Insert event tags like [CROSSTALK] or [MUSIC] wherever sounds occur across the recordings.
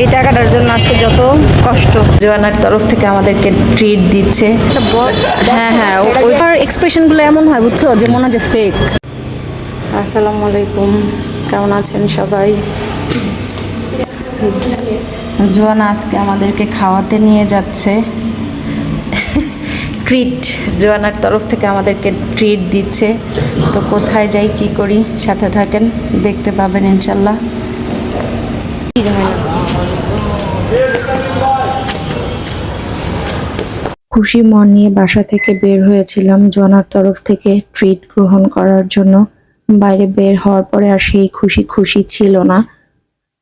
এই টাকাটার জন্য আজকে যত কষ্ট। জোয়ানার তরফ থেকে আমাদেরকে ট্রিট দিচ্ছে। হ্যাঁ হ্যাঁ ওইটার এক্সপ্রেশনগুলো এমন হয় বুঝছ? যে মনে হয় যে ফেক আসসালামু আলাইকুম। কেমন আছেন সবাই? জোয়ানা আজকে আমাদেরকে খাওয়াতে নিয়ে যাচ্ছে। ট্রিট জোয়ানার তরফ থেকে আমাদেরকে ট্রিট দিচ্ছে। তো কোথায় যাই কি করি সাথে থাকেন দেখতে পাবেন ইনশাল্লাহ। খুশি মন নিয়ে বাসা থেকে বের হয়েছিলাম জনার তরফ থেকে ট্রিট গ্রহণ করার জন্য। বাইরে বের হওয়ার পরে আর সেই খুশি খুশি ছিল না।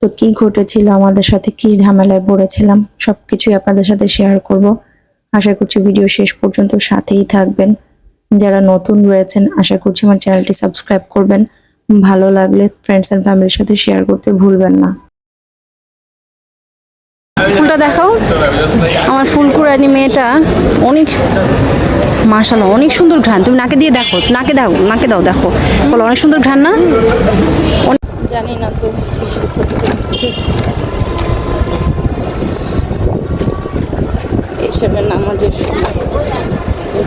তো কি ঘটেছিল, আমাদের সাথে কি ঝামেলায় পড়েছিলাম, সবকিছুই আপনাদের সাথে শেয়ার করব। আশা করছি ভিডিও শেষ পর্যন্ত সাথেই থাকবেন। যারা নতুন রয়েছেন, আশা করছি আমার চ্যানেলটি সাবস্ক্রাইব করবেন। ভালো লাগলে ফ্রেন্ডস এন্ড ফ্যামিলির সাথে শেয়ার করতে ভুলবেন না। ফুলটা দেখাও। আমার ফুলকুড়ানি মেয়েটা অনেক মাশাল্লাহ অনেক সুন্দর ঘ্রাণ। তুমি নাকে দিয়ে দেখো, নাকে দাও নাকে দাও, দেখো। বলো, অনেক সুন্দর ঘ্রাণ না? জানি না তো এসবের নামাজের সময়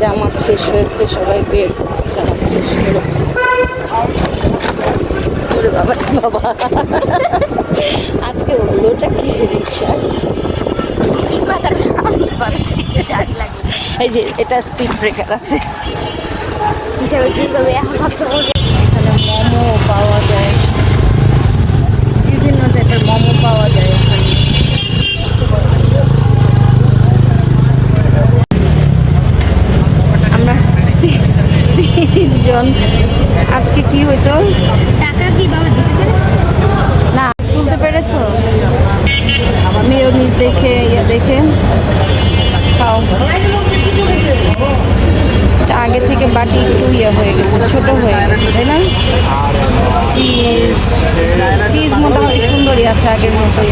জামাত শেষ হয়েছে, সবাই বের হচ্ছে, জামাত শেষ ওরে বাবা [LAUGHS] বাবা আজকে ওগুলোটা কি রিক্সা? এই যে, এটা স্পিড ব্রেকার আছে। এখানে মোমো পাওয়া যায় বিভিন্ন টাইপের মোমো পাওয়া যায় এখানে আমরা তিনজন আজকে কি হইতো? টাকা কি বাবা দিতে পেরেছে? না তুলতে পেরেছ? মেয়নিজ দেখে ইয়ে দেখে। খাও। আগে থেকে বাটি একটু ইয়ে হয়ে গেছে ছোট হয়ে গেছে তাই না? চিজ চিজ মোটামুটি সুন্দরই আছে আগের মতোই।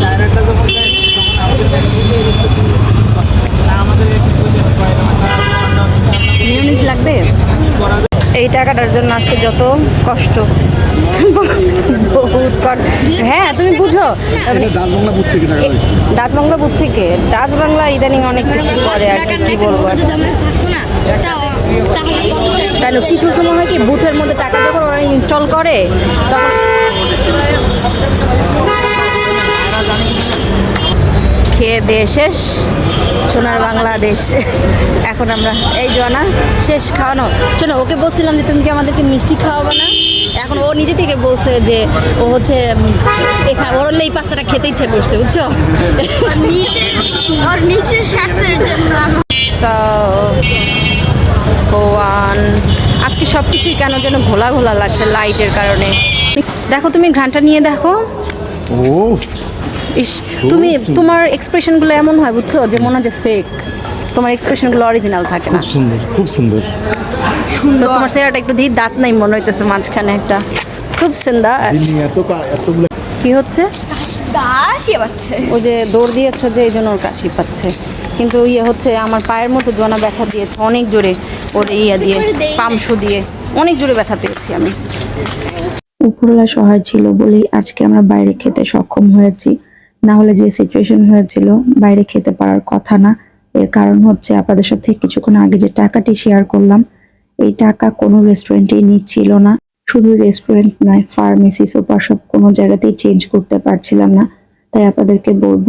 মিউনিস এই টাকাটার জন্য আজকে যত কষ্ট। বহুত হ্যাঁ তুমি বুঝো। ডাচবাংলা বুথ থেকে ডাচ বাংলা ইদানিং অনেক কিছু করে আর কি, বলব আর। যদি আমরা থাকতো না তাও তাহলে কত টাকা তাই না কিছু সময় হয় কি বুথের মধ্যে টাকা যখন ওরা ইনস্টল করে তখন খেয়ে দিয়ে শেষ। সোনার বাংলাদেশ। এখন আমরা এই জনা শেষ খাওয়ানো। শোনো ওকে বলছিলাম যে তুমি কি আমাদেরকে মিষ্টি খাওয়াবো না? এখন ও নিজে থেকে বলছে যে ও হচ্ছে এখানে ওর এই পাস্তাটা খেতে ইচ্ছে করছে বুঝছ? ওর নিজের ওর নিজের স্বার্থের জন্য ওয়ান আজকে সব কিছুই কেন যেন ঘোলা ঘোলা লাগছে লাইটের কারণে। দেখো তুমি ঘ্রানটা নিয়ে দেখো। ও ইস তুমি তোমার এক্সপ্রেশনগুলো এমন হয় বুঝছ? যে মনে হয় যে ফেক তোমার এক্সপ্রেশনগুলো অরিজিনাল থাকে না। খুব সুন্দর খুব সুন্দর। তো তোমার চেহারাটা একটু দিই দাঁত নাই মনে হইতেছে মাঝখানে একটা। খুব সুন্দর। কা- কি হচ্ছে? দাসই পাচ্ছে। ও যে দৌড় দিয়েছে যে এই জন্য ওর কাশি পাচ্ছে। কিন্তু ইয়ে হচ্ছে আমার পায়ের মতো জোনা ব্যথা দিয়েছে অনেক জোরে ওর ইয়া দিয়ে পামসু দিয়ে। অনেক জোরে ব্যথা পেয়েছি আমি। উপরওয়ালা সহায় ছিল বলেই আজকে আমরা বাইরে খেতে সক্ষম হয়েছি। না হলে যে সিচুয়েশন হয়েছিল, বাইরে খেতে পারার কথা না। এর কারণ হচ্ছে আপনাদের সাথে কিছুক্ষণ আগে যে টাকাটি শেয়ার করলাম, এই টাকা কোনো রেস্টুরেন্টেই নিচ্ছিল না। শুধু রেস্টুরেন্ট নয় ফার্মেসি সুপার সব কোনো জায়গাতেই চেঞ্জ করতে পারছিলাম না। তাই আপনাদেরকে বলব,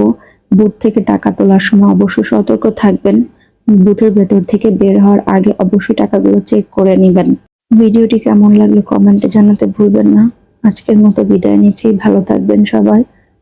বুথ থেকে টাকা তোলার সময় অবশ্যই সতর্ক থাকবেন। বুথের ভেতর থেকে বের হওয়ার আগে অবশ্যই টাকাগুলো চেক করে নেবেন। ভিডিওটি কেমন লাগল কমেন্টে জানাতে ভুলবেন না। আজকের মতো বিদায় নিচ্ছি। ভালো থাকবেন সবাই।